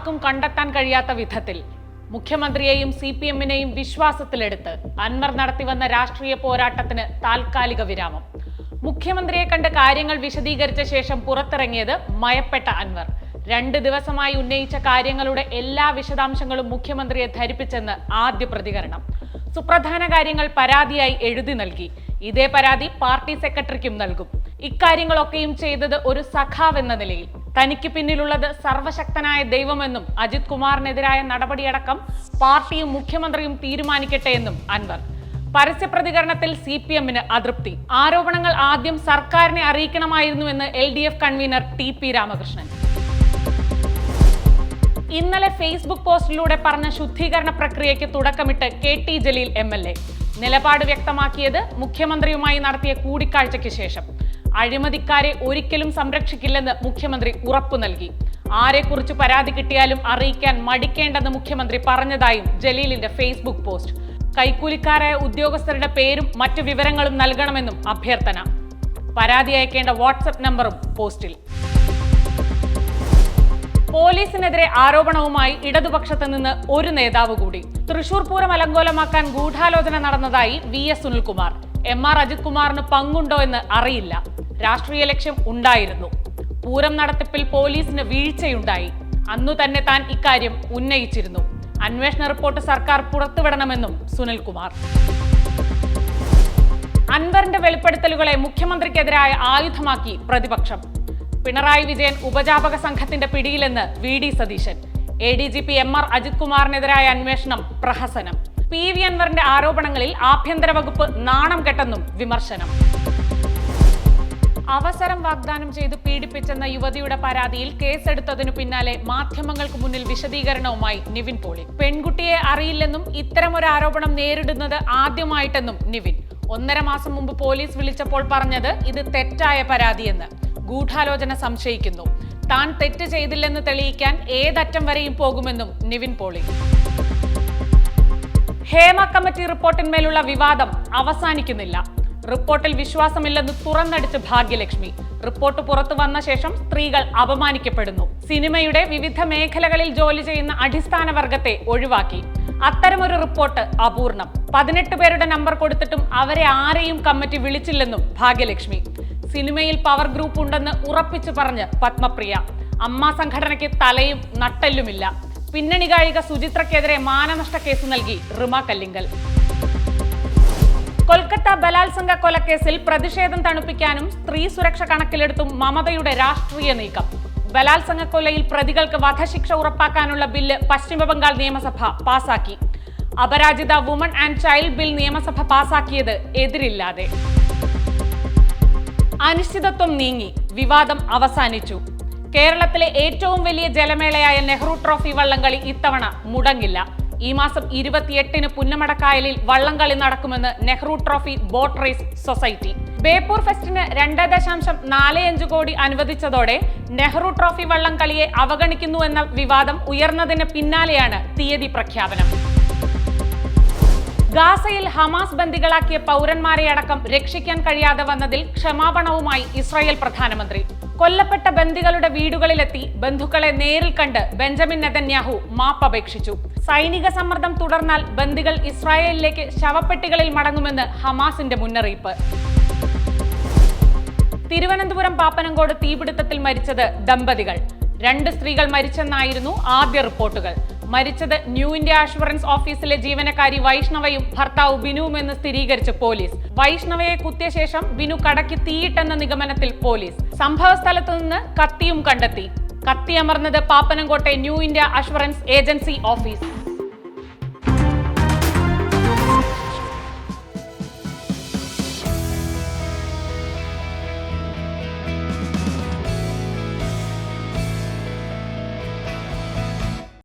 ആർക്കും കണ്ടെത്താൻ കഴിയാത്ത വിധത്തിൽ മുഖ്യമന്ത്രിയെയും സി പി എമ്മിനെയും വിശ്വാസത്തിലെടുത്ത് അൻവർ നടത്തിവന്ന രാഷ്ട്രീയ പോരാട്ടത്തിന് താൽക്കാലിക വിരാമം. മുഖ്യമന്ത്രിയെ കണ്ട് കാര്യങ്ങൾ വിശദീകരിച്ച ശേഷം പുറത്തിറങ്ങിയത് മയപ്പെട്ട അൻവർ. രണ്ട് ദിവസമായി ഉന്നയിച്ച കാര്യങ്ങളുടെ എല്ലാ വിശദാംശങ്ങളും മുഖ്യമന്ത്രിയെ ധരിപ്പിച്ചെന്ന് ആദ്യ പ്രതികരണം. സുപ്രധാന കാര്യങ്ങൾ പരാതിയായി എഴുതി നൽകി. ഇതേ പരാതി പാർട്ടി സെക്രട്ടറിക്കും നൽകും. ഇക്കാര്യങ്ങളൊക്കെയും ചെയ്തത് ഒരു സഖാവ് എന്ന നിലയിൽ. തനിക്ക് പിന്നിലുള്ളത് സർവശക്തനായ ദൈവമെന്നും അജിത് കുമാറിനെതിരായ നടപടിയടക്കം പാർട്ടിയും മുഖ്യമന്ത്രിയും തീരുമാനിക്കട്ടെ എന്നും അൻവർ. പരസ്യ പ്രതികരണത്തിൽ സി പി എമ്മിന് അതൃപ്തി. ആരോപണങ്ങൾ ആദ്യം സർക്കാരിനെ അറിയിക്കണമായിരുന്നുവെന്ന് L D F convener T P Ramakrishnan. ഇന്നലെ ഫേസ്ബുക്ക് പോസ്റ്റിലൂടെ പറഞ്ഞ ശുദ്ധീകരണ പ്രക്രിയയ്ക്ക് തുടക്കമിട്ട് K T Jaleel M L A. നിലപാട് വ്യക്തമാക്കിയത് മുഖ്യമന്ത്രിയുമായി നടത്തിയ കൂടിക്കാഴ്ചയ്ക്ക് ശേഷം. അഴിമതിക്കാരെ ഒരിക്കലും സംരക്ഷിക്കില്ലെന്ന് മുഖ്യമന്ത്രി ഉറപ്പു നൽകി. ആരെക്കുറിച്ച് പരാതി കിട്ടിയാലും അറിയിക്കാൻ മടിക്കേണ്ടെന്ന് മുഖ്യമന്ത്രി പറഞ്ഞതായും ജലീലിന്റെ ഫേസ്ബുക്ക് പോസ്റ്റ്. കൈക്കൂലിക്കാരായ ഉദ്യോഗസ്ഥരുടെ പേരും മറ്റു വിവരങ്ങളും നൽകണമെന്നും അഭ്യർത്ഥന. പരാതി അയക്കേണ്ട വാട്സപ്പ് നമ്പറും പോസ്റ്റിൽ. പോലീസിനെതിരെ ആരോപണവുമായി ഇടതുപക്ഷത്ത് നിന്ന് ഒരു നേതാവ് കൂടി. തൃശൂർ പൂരം അലങ്കോലമാക്കാൻ ഗൂഢാലോചന നടന്നതായി V S Sunilkumar. M R Ajith കുമാറിന് പങ്കുണ്ടോ എന്ന് അറിയില്ല. രാഷ്ട്രീയ ലക്ഷ്യം ഉണ്ടായിരുന്നു. പൂരം നടത്തിപ്പിൽ പോലീസിന് വീഴ്ചയുണ്ടായി. അന്നു തന്നെ താൻ ഇക്കാര്യം ഉന്നയിച്ചിരുന്നു. അന്വേഷണ റിപ്പോർട്ട് സർക്കാർ പുറത്തുവിടണമെന്നും സുനിൽകുമാർ. അൻവറിന്റെ വെളിപ്പെടുത്തലുകളെ മുഖ്യമന്ത്രിക്കെതിരായ ആയുധമാക്കി പ്രതിപക്ഷം. പിണറായി വിജയൻ ഉപജാപക സംഘത്തിന്റെ പിടിയിലെന്ന് V D Satheesan. A D G P M R Ajith കുമാറിനെതിരായ അന്വേഷണം പ്രഹസനം. പി വി അൻവറിന്റെ ആരോപണങ്ങളിൽ ആഭ്യന്തര വകുപ്പ് നാണം കെട്ടെന്നും വിമർശനം. അവസരം വാഗ്ദാനം ചെയ്ത് പീഡിപ്പിച്ചെന്ന യുവതിയുടെ പരാതിയിൽ കേസെടുത്തതിനു പിന്നാലെ മാധ്യമങ്ങൾക്ക് മുന്നിൽ വിശദീകരണവുമായി നിവിൻ പോളി. പെൺകുട്ടിയെ അറിയില്ലെന്നും ഇത്തരമൊരു ആരോപണം നേരിടുന്നത് ആദ്യമായിട്ടെന്നും നിവിൻ. ഒന്നര മാസം മുമ്പ് പോലീസ് വിളിച്ചപ്പോൾ പറഞ്ഞത് ഇത് തെറ്റായ പരാതിയെന്ന്. ഗൂഢാലോചന സംശയിക്കുന്നു. താൻ തെറ്റ് ചെയ്തില്ലെന്ന് തെളിയിക്കാൻ ഏതറ്റം വരെയും പോകുമെന്നും നിവിൻ പോളി. ഹേമ കമ്മിറ്റി റിപ്പോർട്ടിന്മേലുള്ള വിവാദം അവസാനിക്കുന്നില്ല. റിപ്പോർട്ടിൽ വിശ്വാസമില്ലെന്ന് തുറന്നടിച്ച് ഭാഗ്യലക്ഷ്മി. റിപ്പോർട്ട് പുറത്തു വന്ന ശേഷം സ്ത്രീകൾ അപമാനിക്കപ്പെടുന്നു. സിനിമയുടെ വിവിധ മേഖലകളിൽ ജോലി ചെയ്യുന്ന അടിസ്ഥാന വർഗത്തെ ഒഴിവാക്കി. അത്തരമൊരു റിപ്പോർട്ട് അപൂർണം. പതിനെട്ട് പേരുടെ നമ്പർ കൊടുത്തിട്ടും അവരെ ആരെയും കമ്മിറ്റി വിളിച്ചില്ലെന്നും ഭാഗ്യലക്ഷ്മി. സിനിമയിൽ പവർ ഗ്രൂപ്പ് ഉണ്ടെന്ന് ഉറപ്പിച്ചു പറഞ്ഞ് പത്മപ്രിയ. അമ്മ സംഘടനയ്ക്ക് തലയും നട്ടെല്ലുമില്ല. പിന്നണി ഗായിക സുചിത്രക്കെതിരെ മാനനഷ്ട കേസ് നൽകി റിമ കല്ലിങ്കൽ. കൊൽക്കത്ത ബലാത്സംഗ കൊലക്കേസിൽ പ്രതിഷേധം തണുപ്പിക്കാനും സ്ത്രീ സുരക്ഷ കണക്കിലെടുത്തും മമതയുടെ രാഷ്ട്രീയ നീക്കം. ബലാത്സംഗ കൊലയിൽ പ്രതികൾക്ക് വധശിക്ഷ ഉറപ്പാക്കാനുള്ള ബില്ല് പശ്ചിമബംഗാൾ നിയമസഭ പാസാക്കി. Aparajita woman and child bill നിയമസഭ പാസാക്കിയത് എതിരില്ലാതെ. അനിശ്ചിതത്വം നീങ്ങി. വിവാദം അവസാനിച്ചു. കേരളത്തിലെ ഏറ്റവും വലിയ ജലമേളയായ നെഹ്റു ട്രോഫി വള്ളംകളി ഇത്തവണ മുടങ്ങില്ല. ഈ മാസം ഇരുപത്തിയെട്ടിന് പുന്നമടക്കായലിൽ വള്ളംകളി നടക്കുമെന്ന് Nehru trophy boat race society. Beypore ഫെസ്റ്റിന് രണ്ട് ദശാംശം നാല് അഞ്ച് കോടി അനുവദിച്ചതോടെ നെഹ്റു ട്രോഫി വള്ളംകളിയെ അവഗണിക്കുന്നു എന്ന വിവാദം ഉയർന്നതിന് പിന്നാലെയാണ് തീയതി പ്രഖ്യാപനം. ഗാസയിൽ ഹമാസ് ബന്ദികളാക്കിയ പൗരന്മാരെയടക്കം രക്ഷിക്കാൻ കഴിയാതെ വന്നതിൽ ക്ഷമാപണവുമായി ഇസ്രായേൽ പ്രധാനമന്ത്രി. കൊല്ലപ്പെട്ട ബന്ദികളുടെ വീടുകളിലെത്തി ബന്ധുക്കളെ നേരിൽ കണ്ട് ബെഞ്ചമിൻ നെതന്യാഹു മാപ്പപേക്ഷിച്ചു സൈനിക സമ്മർദ്ദം തുടർന്നാൽ ബന്ദികൾ ഇസ്രായേലിലേക്ക് ശവപ്പെട്ടികളിൽ മടങ്ങുമെന്ന് ഹമാസിന്റെ മുന്നറിയിപ്പ്. തിരുവനന്തപുരം പാപ്പനങ്കോട് തീപിടുത്തത്തിൽ മരിച്ചത് ദമ്പതികൾ. രണ്ട് സ്ത്രീകൾ മരിച്ചെന്നായിരുന്നു ആദ്യ റിപ്പോർട്ടുകൾ. മരിച്ചത് ന്യൂ ഇന്ത്യ ആഷുറൻസ് ഓഫീസിലെ ജീവനക്കാരി വൈഷ്ണവയും ഭർത്താവ് ബിനുവും എന്ന് സ്ഥിരീകരിച്ച് പോലീസ്. വൈഷ്ണവയെ കുത്തിയ ശേഷം ബിനു കടക്കി തീയിട്ടെന്ന നിഗമനത്തിൽ പോലീസ്. സംഭവ സ്ഥലത്തു നിന്ന് കത്തിയും കണ്ടെത്തി. കത്തിയമർന്നത് പാപ്പനംകോട്ടെ new India assurance agency office.